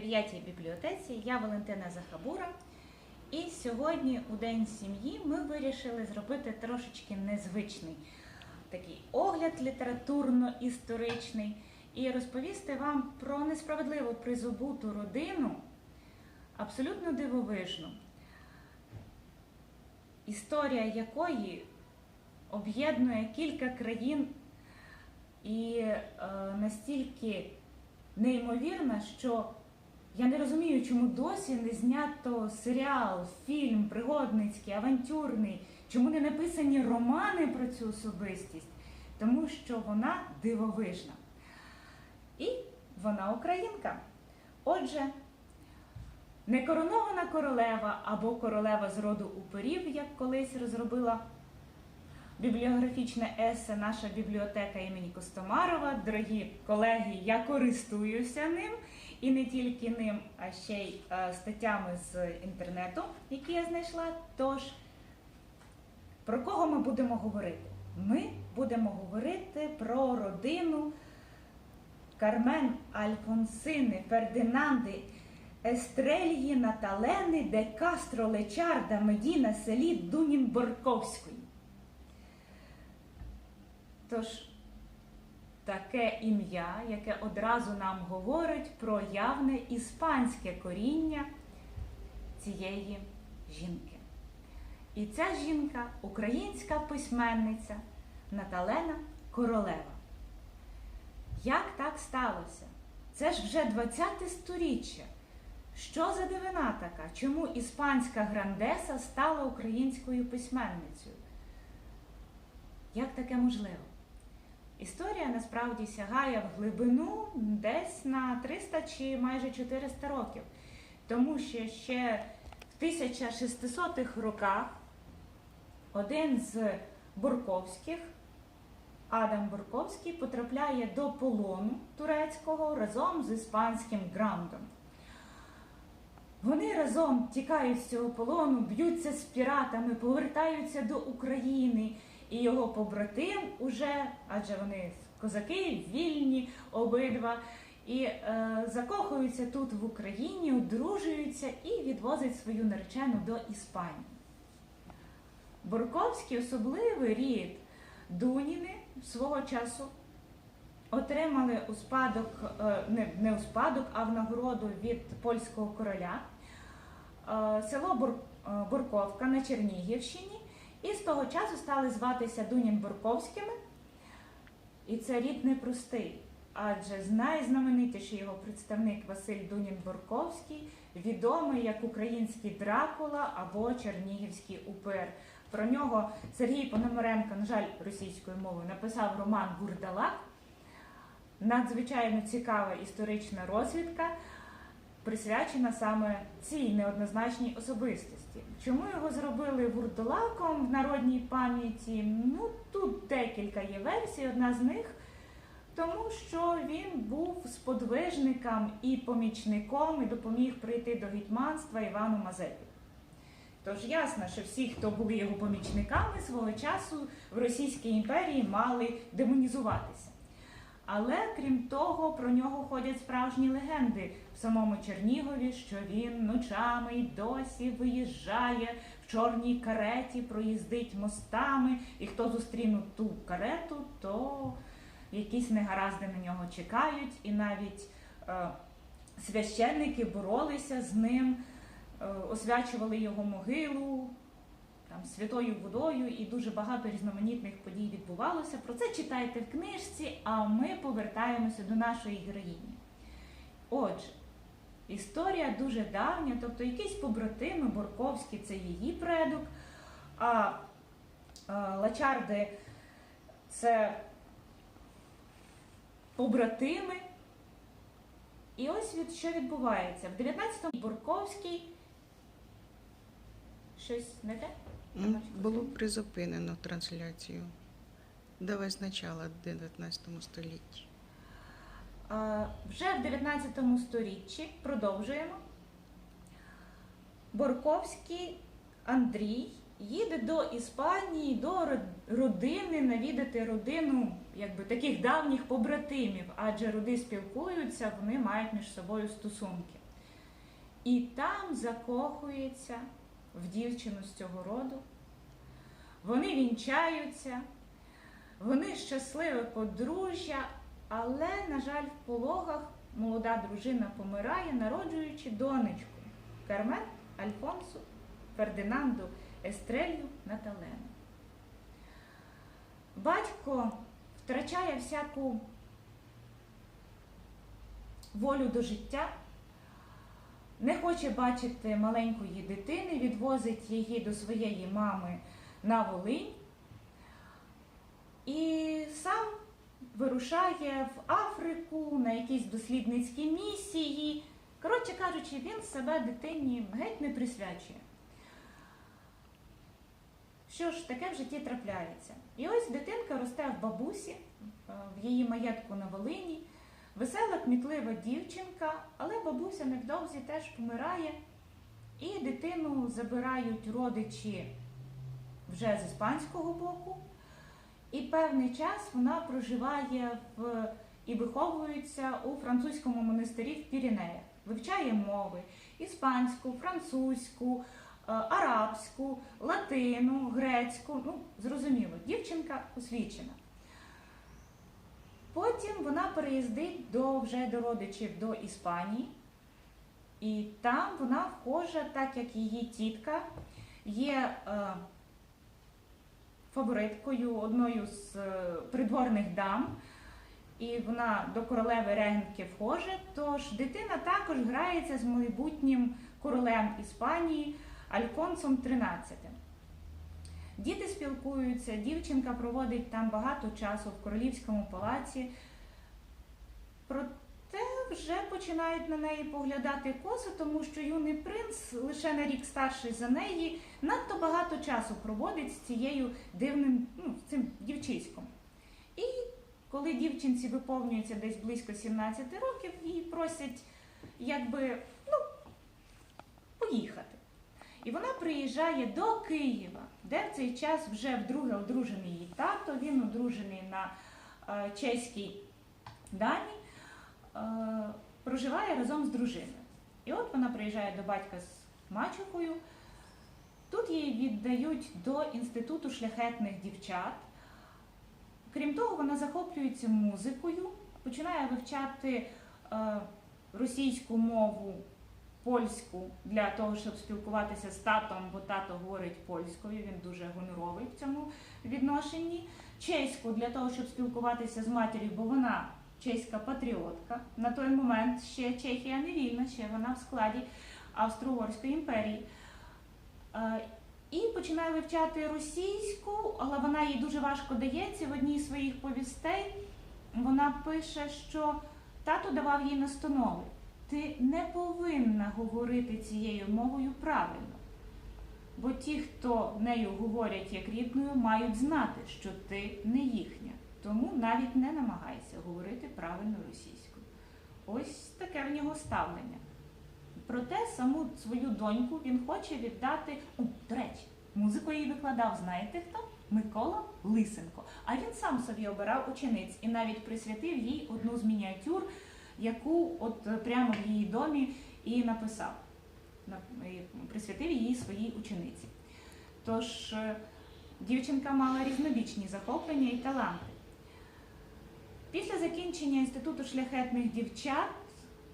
9 бібліотеці. Я Валентина Захабура. І сьогодні, у День сім'ї, ми вирішили зробити трошечки незвичний такий огляд літературно-історичний і розповісти вам про несправедливо призабуту родину, абсолютно дивовижну, історія якої об'єднує кілька країн і е, настільки неймовірна, що я не розумію, чому досі не знято серіал, фільм, пригодницький, авантюрний, чому не написані романи про цю особистість, тому що вона дивовижна. І вона українка. Отже, некоронована королева або королева з роду уперів, як колись розробила бібліографічне есе наша бібліотека імені Костомарова. Дорогі колеги, я користуюся ним і не тільки ним, а ще й е, статтями з інтернету, які я знайшла. Тож, про кого ми будемо говорити? Ми будемо говорити про родину Кармен Альфонсини Фердинанди. Естрельї Наталени де Кастро Лечарда Медіна селі Дунін Борковської. Тож, таке ім'я, яке одразу нам говорить про явне іспанське коріння цієї жінки. І ця жінка українська письменниця Наталена Королева. Як так сталося? Це ж вже 20 сторіччя. Що за дивина така? Чому іспанська грандеса стала українською письменницею? Як таке можливо? Історія насправді сягає в глибину десь на 300 чи майже 400 років. Тому що ще в 1600-х роках один з Бурковських, Адам Бурковський, потрапляє до полону турецького разом з іспанським грандом. Вони разом тікають з цього полону, б'ються з піратами, повертаються до України. І його побратим уже, адже вони козаки, вільні обидва, і е, закохуються тут в Україні, одружуються і відвозять свою наречену до Іспанії. Бурковський особливий рід Дуніни свого часу отримали у спадок, е, не, не у спадок, а в нагороду від польського короля е, село е, Бурковка на Чернігівщині. І з того часу стали зватися Дунін Бурковськими. І це рід непростий, адже найзнаменитіший його представник Василь Дунін Бурковський відомий як український Дракула або Чернігівський упир. Про нього Сергій Пономаренко, на жаль, російською мовою, написав роман Бурдалак. Надзвичайно цікава історична розвідка, присвячена саме цій неоднозначній особистості. Чому його зробили вурдалаком в народній пам'яті? Ну тут декілька є версій. Одна з них тому, що він був сподвижником і помічником і допоміг прийти до гетьманства Івану Мазепі. Тож ясно, що всі, хто були його помічниками свого часу в Російській імперії, мали демонізуватися. Але крім того, про нього ходять справжні легенди самому Чернігові, що він ночами й досі виїжджає в чорній кареті, проїздить мостами, і хто зустріне ту карету, то якісь негаразди на нього чекають, і навіть е, священники боролися з ним, е, освячували його могилу там, святою водою, і дуже багато різноманітних подій відбувалося. Про це читайте в книжці, а ми повертаємося до нашої героїні. Отже, історія дуже давня, тобто якісь побратими, Борковський це її предок, а, Лачарди це побратими. І ось від що відбувається. В 19-му Борковський щось не те? Було призупинено трансляцію. Давай спочатку, в 19 столітті. Вже в 19 сторіччі продовжуємо. Борковський Андрій їде до Іспанії, до родини, навідати родину якби, таких давніх побратимів, адже роди спілкуються, вони мають між собою стосунки. і там закохується в дівчину з цього роду. Вони вінчаються, вони щасливе подружжя, але, на жаль, в пологах молода дружина помирає, народжуючи донечку Кармен Альфонсу Фердинанду Естрелью Наталену. Батько втрачає всяку волю до життя, не хоче бачити маленької дитини, відвозить її до своєї мами на Волинь і сам вирушає в Африку на якісь дослідницькі місії. Коротше кажучи, він себе дитині геть не присвячує. Що ж таке в житті трапляється? І ось дитинка росте в бабусі, е, в її маєтку на Волині. Весела, кмітлива дівчинка, але бабуся невдовзі теж помирає, і дитину забирають родичі вже з іспанського боку. І певний час вона проживає в і виховується у французькому монастирі в Піренеях. Вивчає мови іспанську, французьку, е, арабську, латину, грецьку. Ну, зрозуміло, дівчинка освічена. Потім вона переїздить до, вже до родичів до Іспанії, і там вона вхожа, так як її тітка, є е, фавориткою одною з е, придворних дам, і вона до королеви регентки вхоже. Тож дитина також грається з майбутнім королем Іспанії Альконсом 13. Діти спілкуються, дівчинка проводить там багато часу в королівському палаці. Вже починають на неї поглядати коси, тому що юний принц лише на рік старший за неї надто багато часу проводить з цією дивним, ну, цим дівчиськом. І коли дівчинці виповнюється десь близько 17 років, її просять якби ну, поїхати. І вона приїжджає до Києва, де в цей час вже вдруге одружений її тато, він одружений на е, чеській дамі, е, проживає разом з дружиною. І от вона приїжджає до батька з мачухою. Тут її віддають до інституту шляхетних дівчат. Крім того, вона захоплюється музикою, починає вивчати е, російську мову польську для того, щоб спілкуватися з татом, бо тато говорить польською, він дуже гоноровий в цьому відношенні. Чеську для того, щоб спілкуватися з матір'ю, бо вона чеська патріотка. На той момент ще Чехія не вільна, ще вона в складі Австро-Угорської імперії. Е, І починає вивчати російську, але вона їй дуже важко дається. В одній з своїх повістей вона пише, що тато давав їй настанови ти не повинна говорити цією мовою правильно. Бо ті, хто нею говорять як рідною, мають знати, що ти не їхня. Тому навіть не намагайся говорити правильно російською. Ось таке в нього ставлення. Проте саму свою доньку він хоче віддати. О, до речі, музику їй викладав, знаєте хто? Микола Лисенко. А він сам собі обирав учениць і навіть присвятив їй одну з мініатюр яку от прямо в її домі і написав, присвятив її своїй учениці. Тож е, дівчинка мала різнобічні захоплення і таланти. Після закінчення інституту шляхетних дівчат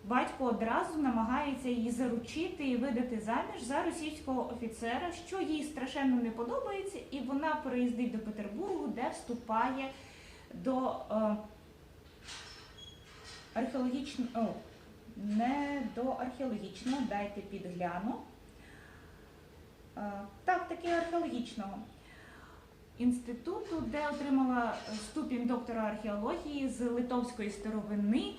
батько одразу намагається її заручити і видати заміж за російського офіцера, що їй страшенно не подобається, і вона переїздить до Петербургу, де вступає до е, археологічного, не до археологічного, дайте підгляну. Е, Так, таки археологічного інституту, де отримала ступінь доктора археології з литовської старовини.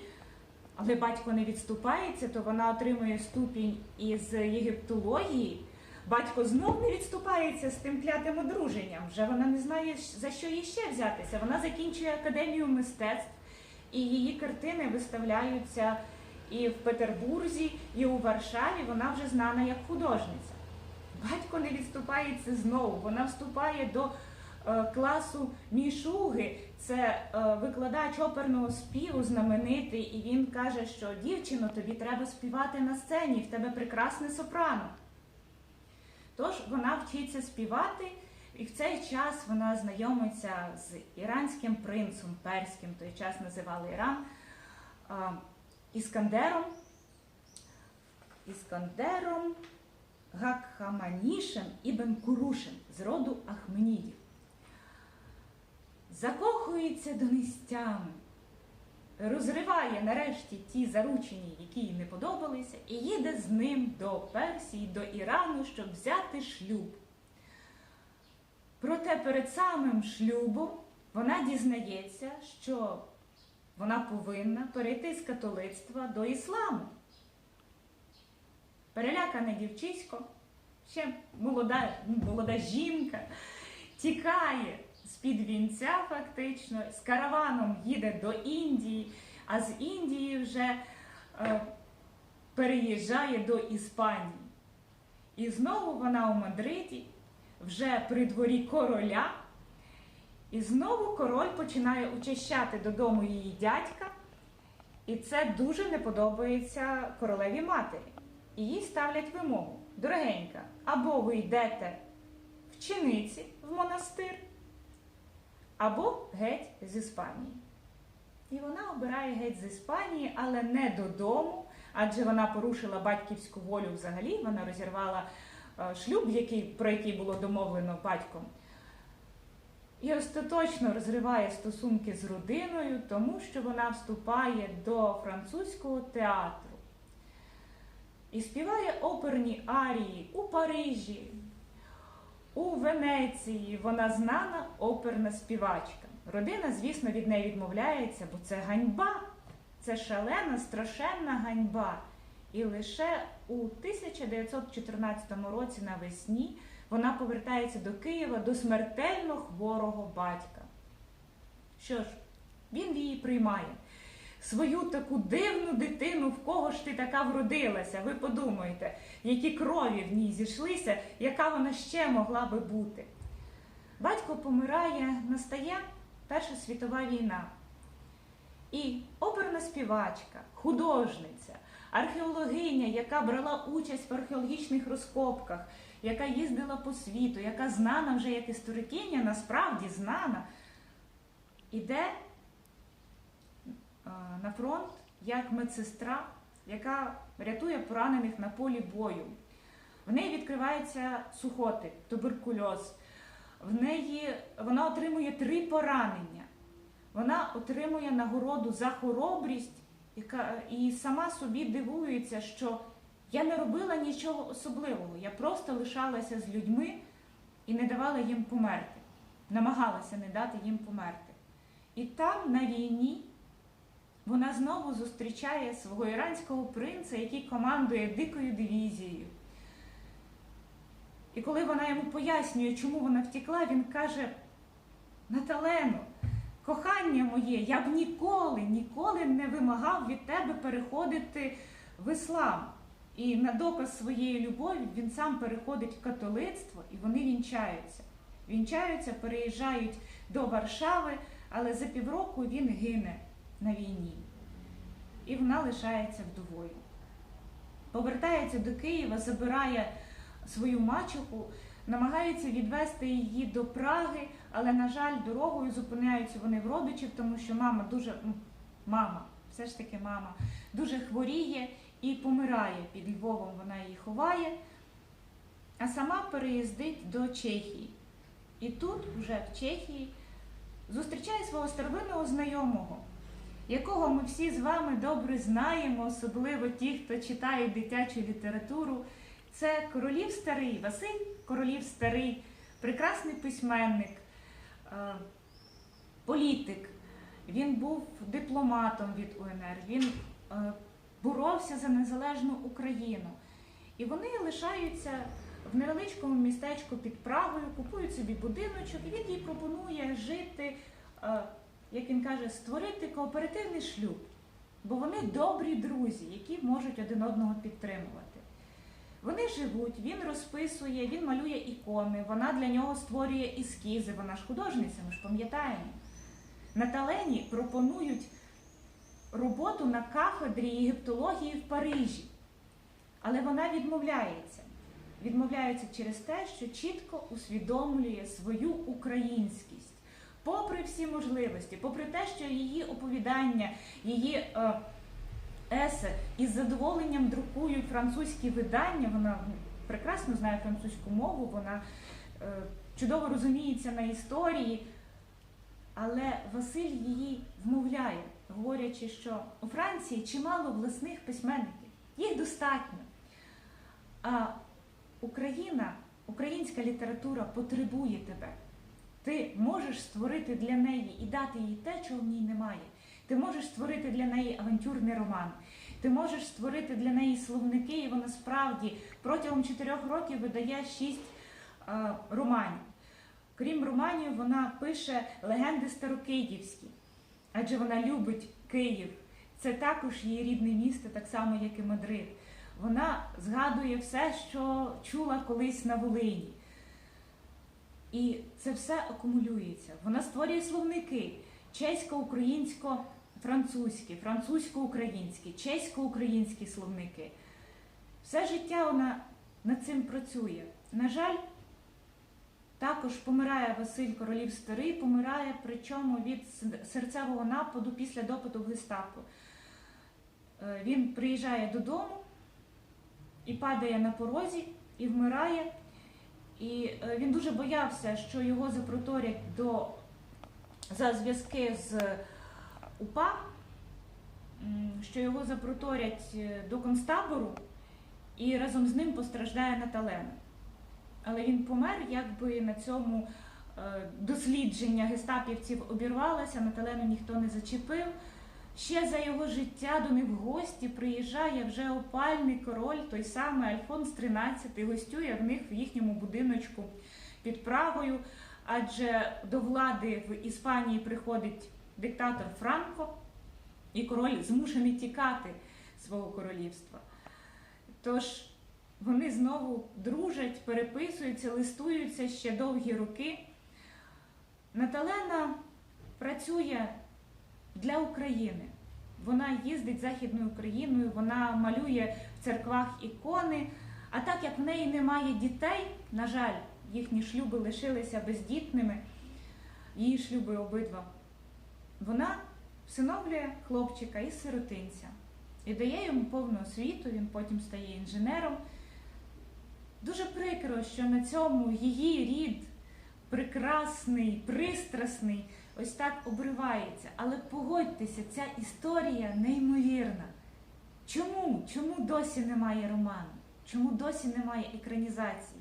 Але батько не відступається, то вона отримує ступінь із єгиптології. Батько знов не відступається з тим клятим одруженням. Вже вона не знає, за що їй ще взятися. Вона закінчує академію мистецтв, і її картини виставляються і в Петербурзі, і у Варшаві. Вона вже знана як художниця. Батько не відступається знову. Вона вступає до класу Мішуги, це е, викладач оперного співу знаменитий, і він каже, що дівчино, тобі треба співати на сцені, в тебе прекрасне сопрано. Тож вона вчиться співати, і в цей час вона знайомиться з іранським принцем перським, той час називали Іран, Іскандером. Іскандером Гакхаманішем Ібн Курушем з роду Ахменідів. Закохується до нестями, розриває нарешті ті заручені, які їй не подобалися, і їде з ним до Персії, до Ірану, щоб взяти шлюб. Проте перед самим шлюбом вона дізнається, що вона повинна перейти з католицтва до ісламу. Перелякане дівчисько, ще молода, молода жінка, тікає з-під вінця, фактично, з караваном їде до Індії, а з Індії вже е, переїжджає до Іспанії. І знову вона у Мадриді, вже при дворі короля. І знову король починає учащати додому її дядька, і це дуже не подобається королеві матері. І їй ставлять вимогу: дорогенька, або ви йдете в чиниці в монастир, або геть з Іспанії. І вона обирає геть з Іспанії, але не додому, адже вона порушила батьківську волю взагалі, вона розірвала е, шлюб, про який було домовлено батьком. І остаточно розриває стосунки з родиною, тому що вона вступає до французького театру і співає оперні арії у Парижі, у Венеції. Вона знана оперна співачка. Родина, звісно, від неї відмовляється, бо це ганьба, це шалена, страшенна ганьба. І лише у 1914 році навесні вона повертається до Києва до смертельно хворого батька. Що ж, він її приймає. Свою таку дивну дитину, в кого ж ти така вродилася? Ви подумайте, які крові в ній зійшлися, яка вона ще могла би бути. Батько помирає, настає Перша світова війна. І оперна співачка, художниця, археологиня, яка брала участь в археологічних розкопках, яка їздила по світу, яка знана вже як історикиня, насправді знана, іде на фронт як медсестра, яка рятує поранених на полі бою. В неї відкривається сухоти, туберкульоз. В неї вона отримує три поранення. Вона отримує нагороду за хоробрість яка, і сама собі дивується, що я не робила нічого особливого. Я просто лишалася з людьми і не давала їм померти, намагалася не дати їм померти. І там, на війні, вона знову зустрічає свого іранського принца, який командує дикою дивізією. І коли вона йому пояснює, чому вона втекла, він каже: Наталено, кохання моє, я б ніколи, ніколи не вимагав від тебе переходити в іслам. І на доказ своєї любові він сам переходить в католицтво і вони вінчаються. Вінчаються, переїжджають до Варшави, але за півроку він гине на війні. І вона лишається вдовою. Повертається до Києва, забирає свою мачуху, намагається відвести її до Праги, але, на жаль, дорогою зупиняються вони в родичів, тому що мама дуже мама, все ж таки мама, дуже хворіє і помирає під Львовом. Вона її ховає, а сама переїздить до Чехії. І тут, вже в Чехії, зустрічає свого старовинного знайомого, якого ми всі з вами добре знаємо, особливо ті, хто читає дитячу літературу. Це королів старий, Василь Королів Старий, прекрасний письменник, е, політик. Він був дипломатом від УНР, він е, боровся за незалежну Україну. І вони лишаються в невеличкому містечку під Прагою, купують собі будиночок, і він їй пропонує жити, е, як він каже, створити кооперативний шлюб, бо вони добрі друзі, які можуть один одного підтримувати. Вони живуть, він розписує, він малює ікони, вона для нього створює ескізи, вона ж художниця, ми ж пам'ятаємо. На талені пропонують роботу на кафедрі єгиптології в Парижі. Але вона відмовляється. Відмовляється через те, що чітко усвідомлює свою українськість. Попри всі можливості, попри те, що її оповідання, її е, есе із задоволенням друкують французькі видання, вона прекрасно знає французьку мову, вона е, чудово розуміється на історії. Але Василь її вмовляє, говорячи, що у Франції чимало власних письменників, їх достатньо. А Україна, українська література потребує тебе. Ти можеш створити для неї і дати їй те, чого в ній немає. Ти можеш створити для неї авантюрний роман. Ти можеш створити для неї словники, і вона справді протягом чотирьох років видає шість е, романів. Крім романів, вона пише легенди старокиївські, адже вона любить Київ. Це також її рідне місто, так само, як і Мадрид. Вона згадує все, що чула колись на Волині. І це все акумулюється. Вона створює словники чесько-українсько-французькі, французько-українські, чесько-українські словники. Все життя вона над цим працює. На жаль, також помирає Василь Королів Старий, помирає причому від серцевого нападу після допиту в гестапо. Е, Він приїжджає додому і падає на порозі, і вмирає. І е, він дуже боявся, що його запроторять до, за зв'язки з УПА, що його запроторять е, до концтабору, і разом з ним постраждає Наталена. Але він помер, якби на цьому е, дослідження гестапівців обірвалося, Наталену ніхто не зачепив. Ще за його життя до них в гості приїжджає вже опальний король, той самий Альфонс XIII, гостює в них в їхньому будиночку під Прагою, адже до влади в Іспанії приходить диктатор Франко, і король змушений тікати свого королівства. Тож вони знову дружать, переписуються, листуються ще довгі роки. Наталена працює для України. Вона їздить Західною Україною, вона малює в церквах ікони. А так як в неї немає дітей, на жаль, їхні шлюби лишилися бездітними, її шлюби обидва, вона всиновлює хлопчика із сиротинця і дає йому повну освіту, він потім стає інженером. Дуже прикро, що на цьому її рід прекрасний, пристрасний, ось так обривається. Але погодьтеся, ця історія неймовірна. Чому? Чому досі немає роману? Чому досі немає екранізації?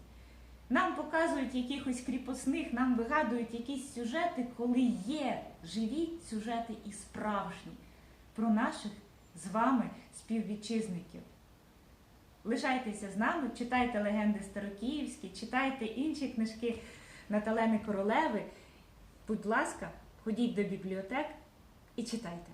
Нам показують якихось кріпосних, нам вигадують якісь сюжети, коли є живі сюжети і справжні про наших з вами співвітчизників. Лишайтеся з нами, читайте легенди старокиївські, читайте інші книжки Наталени Королеви. Будь ласка, ходіть до бібліотек і читайте.